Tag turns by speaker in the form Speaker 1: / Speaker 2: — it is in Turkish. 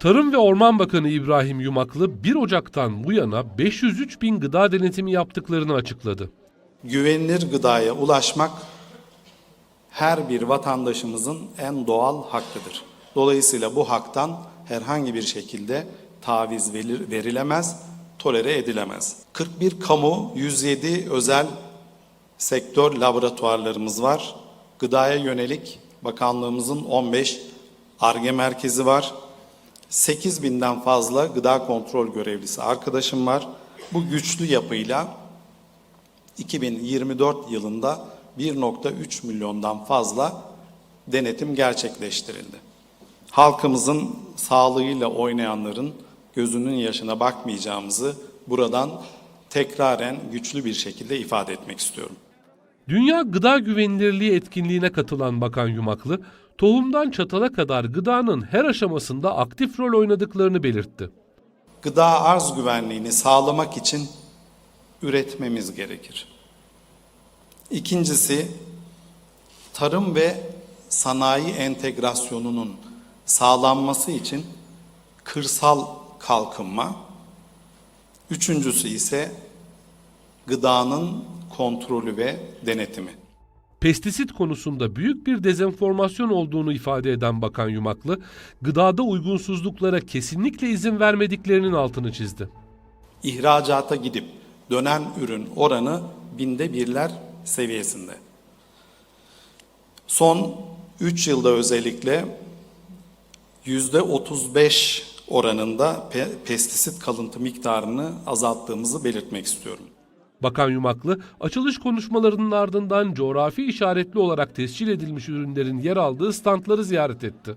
Speaker 1: Tarım ve Orman Bakanı İbrahim Yumaklı 1 Ocak'tan bu yana 503 bin gıda denetimi yaptıklarını açıkladı.
Speaker 2: Güvenilir gıdaya ulaşmak her bir vatandaşımızın en doğal hakkıdır. Dolayısıyla bu haktan herhangi bir şekilde taviz verilemez, tolere edilemez. 41 kamu, 107 özel sektör laboratuvarlarımız var. Gıdaya yönelik bakanlığımızın 15 ARGE merkezi var. 8 binden fazla gıda kontrol görevlisi arkadaşım var. Bu güçlü yapıyla 2024 yılında 1.3 milyondan fazla denetim gerçekleştirildi. Halkımızın sağlığıyla oynayanların gözünün yaşına bakmayacağımızı buradan tekraren güçlü bir şekilde ifade etmek istiyorum.
Speaker 1: Dünya Gıda Güvenilirliği etkinliğine katılan Bakan Yumaklı, tohumdan çatala kadar gıdanın her aşamasında aktif rol oynadıklarını belirtti.
Speaker 2: Gıda arz güvenliğini sağlamak için üretmemiz gerekir. İkincisi, tarım ve sanayi entegrasyonunun sağlanması için kırsal kalkınma. Üçüncüsü ise gıdanın kontrolü ve denetimi.
Speaker 1: Pestisit konusunda büyük bir dezenformasyon olduğunu ifade eden Bakan Yumaklı, gıdada uygunsuzluklara kesinlikle izin vermediklerinin altını çizdi.
Speaker 2: İhracata gidip dönen ürün oranı binde birler seviyesinde. Son 3 yılda özellikle yüzde 35 oranında pe- pestisit kalıntı miktarını azalttığımızı belirtmek istiyorum.
Speaker 1: Bakan Yumaklı, açılış konuşmalarının ardından coğrafi işaretli olarak tescil edilmiş ürünlerin yer aldığı standları ziyaret etti.